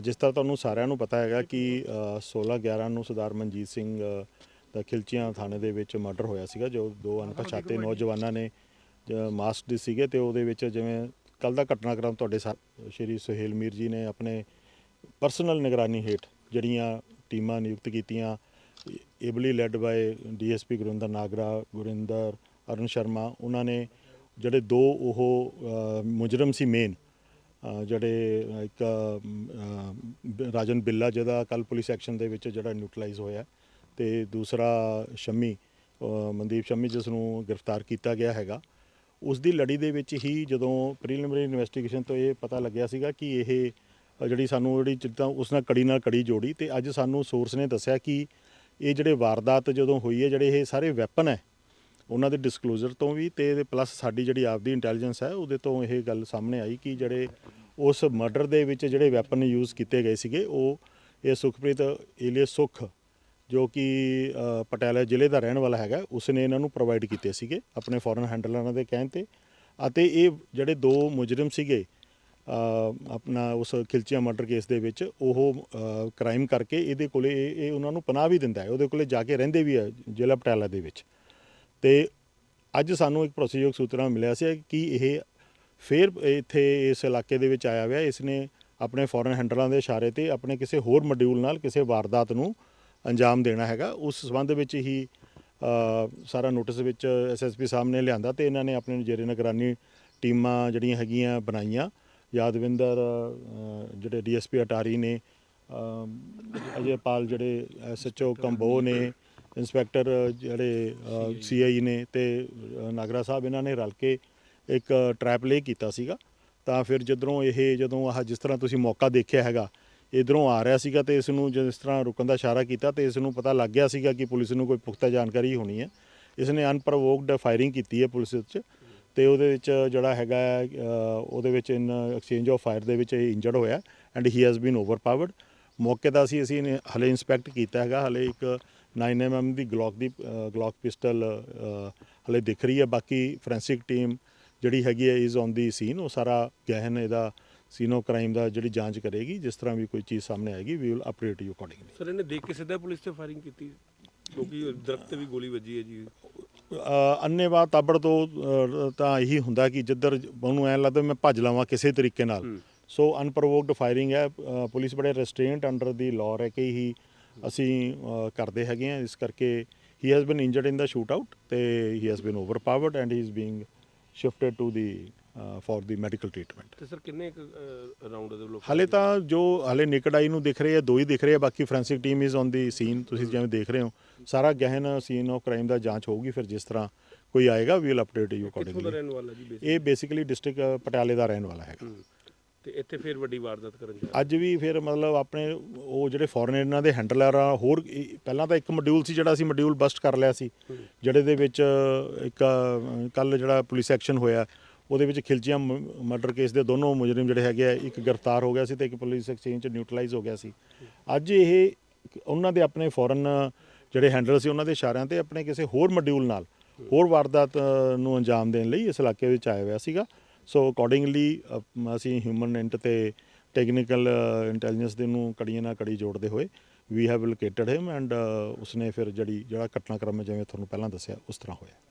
ਜਿਸ ਤਰ੍ਹਾਂ ਤੁਹਾਨੂੰ ਸਾਰਿਆਂ ਨੂੰ ਪਤਾ ਹੈਗਾ ਕਿ 16 11 ਨੂੰ ਸਰਦਾਰ ਮਨਜੀਤ ਸਿੰਘ ਦਾ ਖਿਲਚੀਆਂ ਥਾਣੇ ਦੇ ਵਿੱਚ ਮਰਡਰ ਹੋਇਆ ਸੀਗਾ, ਜੋ ਦੋ ਅਣਪਛਾਤੇ ਨੌਜਵਾਨਾਂ ਨੇ ਮਾਸਕਡ ਸੀਗੇ ਤੇ ਉਹਦੇ ਵਿੱਚ ਜਿਵੇਂ ਕੱਲ ਦਾ ਘਟਨਾਕ੍ਰਮ ਤੁਹਾਡੇ ਸਾ- ਸ਼੍ਰੀ ਸੁਹੇਲ ਮੀਰ ਜੀ ਨੇ ਆਪਣੇ ਪਰਸਨਲ ਨਿਗਰਾਨੀ ਹੇਠ ਜਿਹੜੀਆਂ ਟੀਮਾਂ ਨਿਯੁਕਤ ਕੀਤੀਆਂ ably led by D S P Gurinder Nagra, Gurinder Arun Sharma, ਉਹਨਾਂ ਨੇ ਜਿਹੜੇ ਦੋ ਉਹ ਮੁਜਰਮ ਸੀ ਮੇਨ ਜਿਹੜੇ ਇੱਕ ਰਾਜਨ ਬਿੱਲਾ ਜਿਹਦਾ ਕੱਲ ਪੁਲਿਸ ਐਕਸ਼ਨ ਦੇ ਵਿੱਚ ਜਿਹੜਾ ਨਿਊਟਰਲਾਈਜ਼ ਹੋਇਆ ਤੇ ਦੂਸਰਾ ਸ਼ਮੀ ਮਨਦੀਪ ਸ਼ਮੀ ਜਿਸ ਨੂੰ ਗ੍ਰਿਫਤਾਰ ਕੀਤਾ ਗਿਆ ਹੈਗਾ। ਉਸ ਦੀ ਲੜੀ ਦੇ ਵਿੱਚ ਹੀ ਜਦੋਂ ਪ੍ਰੀਲਿਮਿਨਰੀ ਇਨਵੈਸਟੀਗੇਸ਼ਨ ਤੋਂ ਇਹ ਪਤਾ ਲੱਗਿਆ ਸੀਗਾ ਕਿ ਇਹ ਜਿਹੜੀ ਸਾਨੂੰ ਜਿਹੜੀ ਜਿੱਦਾਂ ਉਸ ਨਾਲ ਕੜੀ ਨਾਲ ਕੜੀ ਜੋੜੀ ਤੇ ਅੱਜ ਸਾਨੂੰ ਸੋਰਸ ਨੇ ਦੱਸਿਆ ਕਿ ਇਹ ਜਿਹੜੇ ਵਾਰਦਾਤ ਜਦੋਂ ਹੋਈ ਹੈ, ਜਿਹੜੇ ਇਹ ਸਾਰੇ ਵੈਪਨ ਹੈ, ਉਹਨਾਂ ਦੇ ਡਿਸਕਲੋਜ਼ਰ ਤੋਂ ਵੀ ਤੇ ਪਲੱਸ ਸਾਡੀ ਜਿਹੜੀ ਆਪਦੀ ਇੰਟੈਲੀਜੈਂਸ ਹੈ, ਉਹਦੇ ਤੋਂ ਇਹ ਗੱਲ ਸਾਹਮਣੇ ਆਈ ਕਿ ਜਿਹੜੇ ਉਸ ਮਰਡਰ ਦੇ ਵਿੱਚ ਜਿਹੜੇ ਵੈਪਨ ਯੂਜ਼ ਕੀਤੇ ਗਏ ਸੀਗੇ, ਉਹ ਇਹ ਸੁਖਪ੍ਰੀਤ ਏਲੀਅਸ ਸੁਖ, ਜੋ ਕਿ ਪਟਿਆਲਾ ਜ਼ਿਲ੍ਹੇ ਦਾ ਰਹਿਣ ਵਾਲਾ ਹੈਗਾ, ਉਸਨੇ ਇਹਨਾਂ ਨੂੰ ਪ੍ਰੋਵਾਈਡ ਕੀਤੇ ਸੀਗੇ ਆਪਣੇ ਫੋਰਨ ਹੈਂਡਲਰਾਂ ਦੇ ਕਹਿਣ ਤੇ। ਅਤੇ ਇਹ ਜਿਹੜੇ ਦੋ ਮੁਜਰਮ ਸੀਗੇ ਆਪਣਾ ਉਸ ਖਿਲਚੀਆਂ ਮਰਡਰ ਕੇਸ ਦੇ ਵਿੱਚ, ਉਹ ਕ੍ਰਾਈਮ ਕਰਕੇ ਇਹਦੇ ਕੋਲੇ ਇਹ ਇਹ ਉਹਨਾਂ ਨੂੰ ਪਨਾਹ ਵੀ ਦਿੰਦਾ ਹੈ। ਉਹਦੇ ਕੋਲੇ ਜਾ ਕੇ ਰਹਿੰਦੇ ਵੀ ਹੈ ਜ਼ਿਲ੍ਹਾ ਪਟਿਆਲਾ ਦੇ ਵਿੱਚ। ਤੇ ਅੱਜ ਸਾਨੂੰ ਇੱਕ ਭਰੋਸੇਯੋਗ ਸੂਤਰਾਂ ਮਿਲਿਆ ਸੀ ਕਿ ਇਹ ਫਿਰ ਇੱਥੇ ਇਸ ਇਲਾਕੇ ਦੇ ਵਿੱਚ ਆਇਆ ਹੋਇਆ ਇਸ ਨੇ ਆਪਣੇ ਫੋਰਨ ਹੈਂਡਲਾਂ ਦੇ ਇਸ਼ਾਰੇ ਤੇ ਆਪਣੇ ਕਿਸੇ ਹੋਰ ਮੋਡਿਊਲ ਨਾਲ ਕਿਸੇ ਵਾਰਦਾਤ ਨੂੰ ਅੰਜਾਮ ਦੇਣਾ ਹੈਗਾ। ਉਸ ਸਬੰਧ ਵਿੱਚ ਹੀ ਸਾਰਾ ਨੋਟਿਸ ਵਿੱਚ ਐਸਐਸਪੀ ਸਾਹਿਬ ਨੇ ਲਿਆਂਦਾ ਤੇ ਇਹਨਾਂ ਨੇ ਆਪਣੇ ਜੇਰੇ ਨਿਗਰਾਨੀ ਟੀਮਾਂ ਜਿਹੜੀਆਂ ਹੈਗੀਆਂ ਬਣਾਈਆਂ। ਯਾਦਵਿੰਦਰ ਅ, ਜਿਹੜੇ ਡੀਐਸਪੀ ਅਟਾਰੀ ਨੇ ਅਜੇ ਪਾਲ ਜਿਹੜੇ ਐਸਐਚਓ ਕੰਬੋ ਨੇ ਇੰਸਪੈਕਟਰ ਜਿਹੜੇ ਸੀਆਈ ਨੇ ਤੇ ਨਾਗਰਾ ਸਾਹਿਬ ਇਹਨਾਂ ਨੇ ਰਲ ਕੇ ਇੱਕ ਟਰੈਪ ਲੇ ਕੀਤਾ ਸੀਗਾ। ਤਾਂ ਫਿਰ ਜਦੋਂ ਇਹ ਜਦੋਂ ਆਹ ਜਿਸ ਤਰ੍ਹਾਂ ਤੁਸੀਂ ਮੌਕਾ ਦੇਖਿਆ ਹੈਗਾ, ਇਧਰੋਂ ਆ ਰਿਹਾ ਸੀਗਾ ਤੇ ਇਸ ਨੂੰ ਜਿਸ ਤਰ੍ਹਾਂ ਰੁਕਣ ਦਾ ਇਸ਼ਾਰਾ ਕੀਤਾ ਤੇ ਇਸ ਨੂੰ ਪਤਾ ਲੱਗ ਗਿਆ ਸੀਗਾ ਕਿ ਪੁਲਿਸ ਨੂੰ ਕੋਈ ਪੁਖਤਾ ਜਾਣਕਾਰੀ ਹੋਣੀ ਹੈ। ਇਸ ਨੇ ਅਨਪ੍ਰੋਵੋਕਡ ਫਾਇਰਿੰਗ ਕੀਤੀ ਹੈ ਪੁਲਿਸ ਵਿੱਚ ਤੇ ਉਹਦੇ ਵਿੱਚ ਜਿਹੜਾ ਹੈਗਾ ਉਹਦੇ ਵਿੱਚ ਇਨ ਐਕਸਚੇਂਜ ਆਫ ਫਾਇਰ ਦੇ ਵਿੱਚ ਇਹ ਇੰਜਰਡ ਹੋਇਆ ਐਂਡ ਹੀ ਹੈਜ਼ ਬੀਨ ਓਵਰਪਾਵਰਡ ਮੌਕੇ ਦਾ ਅਸੀਂ ਅਸੀਂ ਨੇ ਹਲੇ ਇਨਸਪੈਕਟ ਕੀਤਾ ਹੈਗਾ, ਹਲੇ ਇੱਕ 9mm ਦੀ ਗਲੌਕ ਦੀ ਗਲੌਕ ਪਿਸਟਲ ਹਲੇ ਦਿਖ ਰਹੀ ਹੈ। ਬਾਕੀ ਫੋਰੈਂਸਿਕ ਟੀਮ ਜਿਹੜੀ ਹੈਗੀ ਹੈ ਇਜ਼ ਔਨ ਦੀ ਸੀਨ ਉਹ ਸਾਰਾ ਗਹਿਨ ਇਹਦਾ ਸੀਨੋ ਕ੍ਰਾਈਮ ਦਾ ਜਿਹੜੀ ਜਾਂਚ ਕਰੇਗੀ ਜਿਸ ਤਰ੍ਹਾਂ ਵੀ ਕੋਈ ਚੀਜ਼ ਸਾਹਮਣੇ ਆਏਗੀ we will update you accordingly sir ਇਹਨੇ ਦੇਖ ਕੇ ਸਿੱਧਾ ਪੁਲਿਸ ਤੇ ਫਾਇਰਿੰਗ ਕੀਤੀ। ਕਿਉਂਕਿ ਦਰਖਤ ਤੇ ਵੀ ਗੋਲੀ ਵੱਜੀ ਹੈ ਜੀ। ਅੰਨੇਵਾਹ ਤਾਬੜ ਤੋਂ ਤਾਂ ਇਹੀ ਹੁੰਦਾ ਕਿ ਜਿੱਧਰ ਉਹਨੂੰ ਐਂ ਲੱਗਦਾ ਮੈਂ ਭੱਜ ਲਵਾਂ ਕਿਸੇ ਤਰੀਕੇ ਨਾਲ। ਸੋ ਅਨਪ੍ਰੋਵੋਕਡ ਫਾਇਰਿੰਗ ਹੈ। ਪੁਲਿਸ ਬੜੇ ਰੈਸਟ੍ਰੇਂਟ ਅੰਡਰ ਦੀ ਲਾਅ ਹੈ ਕਿ ਹੀ ਅਸੀਂ ਕਰਦੇ ਹੈਗੇ ਆ ਇਸ ਕਰਕੇ he has been injured in the shoot out ਤੇ he has been overpowered and he is being shifted to the for the medical treatment ਤੇ ਸਰ ਕਿੰਨੇ ਰਾਉਂਡ ਉਹਦੇ ਵੱਲੋਂ ਹਾਲੇ ਤਾਂ ਜੋ ਹਾਲੇ ਨਿਕਡ ਆਈ ਨੂੰ ਦਿਖ ਰਹੇ ਆ ਦੋ ਹੀ ਦਿਖ ਰਹੇ ਆ ਬਾਕੀ forensic team is on the scene ਤੁਸੀਂ ਜਿਵੇਂ ਦੇਖ ਰਹੇ ਹੋ। ਸਾਰਾ ਗਹਿਨ ਸੀਨ ਆਫ ਕ੍ਰਾਈਮ ਦਾ ਜਾਂਚ ਹੋਊਗੀ ਫਿਰ ਜਿਸ ਤਰ੍ਹਾਂ ਕੋਈ ਆਏਗਾ ਵੀ ਵਿਲ ਅਪਡੇਟ ਯੂ ਦਾ ਅਕੋਰਡਿੰਗਲੀ ਇਹ ਬੇਸਿਕਲੀ ਡਿਸਟ੍ਰਿਕਟ ਪਟਿਆਲੇ ਦਾ ਰਹਿਣ ਵਾਲਾ ਹੈਗਾ। ਤੇ ਇੱਥੇ ਫੇਰ ਵੱਡੀ ਵਾਰਦਾਤ ਕਰਨ ਜਾ ਅੱਜ ਵੀ ਫਿਰ ਮਤਲਬ ਆਪਣੇ ਉਹ ਜਿਹੜੇ ਫੋਰਨਰਾਂ ਦੇ ਹੈਂਡਲਰ ਆ ਹੋਰ ਪਹਿਲਾਂ ਤਾਂ ਇੱਕ ਮੋਡਿਊਲ ਸੀ ਜਿਹੜਾ ਅਸੀਂ ਮੋਡਿਊਲ ਬਸਟ ਕਰ ਲਿਆ ਸੀ ਜਿਹੜੇ ਦੇ ਵਿੱਚ ਇੱਕ ਕੱਲ ਜਿਹੜਾ ਪੁਲਿਸ ਐਕਸ਼ਨ ਹੋਇਆ ਉਹਦੇ ਵਿੱਚ ਖਿਲਚੀਆਂ ਮਰਡਰ ਕੇਸ ਦੇ ਦੋਨੋਂ ਮੁਜਰਮ ਜਿਹੜੇ ਹੈਗੇ ਆ ਇੱਕ ਗ੍ਰਿਫਤਾਰ ਹੋ ਗਿਆ ਸੀ ਤੇ ਇੱਕ ਪੁਲਿਸ ਐਕਸਚੇਂਜ ਚ ਨਿਊਟਰਲਾਈਜ਼ ਹੋ ਗਿਆ ਸੀ। ਅੱਜ ਇਹ ਉਹਨਾਂ ਦੇ ਆਪਣੇ ਫੋਰਨ ਜਿਹੜੇ ਹੈਂਡਲਰ ਸੀ ਉਹਨਾਂ ਦੇ ਇਸ਼ਾਰਿਆਂ ਤੇ ਆਪਣੇ ਕਿਸੇ ਹੋਰ ਮੋਡਿਊਲ ਨਾਲ ਹੋਰ ਵਾਰਦਾਤ ਅ, ਨੂੰ ਅੰਜਾਮ ਦੇਣ ਲਈ ਇਸ ਇਲਾਕੇ ਵਿੱਚ ਆਇਆ ਹੋਇਆ ਸੀਗਾ। ਸੋ ਅਕੋਰਡਿੰਗਲੀ ਅਸੀਂ ਹਿਊਮਨ ਇੰਟ ਤੇ ਟੈਕਨੀਕਲ ਇੰਟੈਲੀਜੈਂਸ ਦੇ ਨੂੰ ਕੜੀਆਂ ਨਾਲ ਕੜੀ ਜੋੜਦੇ ਹੋਏ we have located him and ਉਸਨੇ ਫਿਰ ਜਿਹੜੀ, ਜਿਹੜਾ ਘਟਨਾਕ੍ਰਮ ਹੈ, ਜਿਵੇਂ ਤੁਹਾਨੂੰ ਪਹਿਲਾਂ ਦੱਸਿਆ, ਉਸ ਤਰ੍ਹਾਂ ਹੋਇਆ।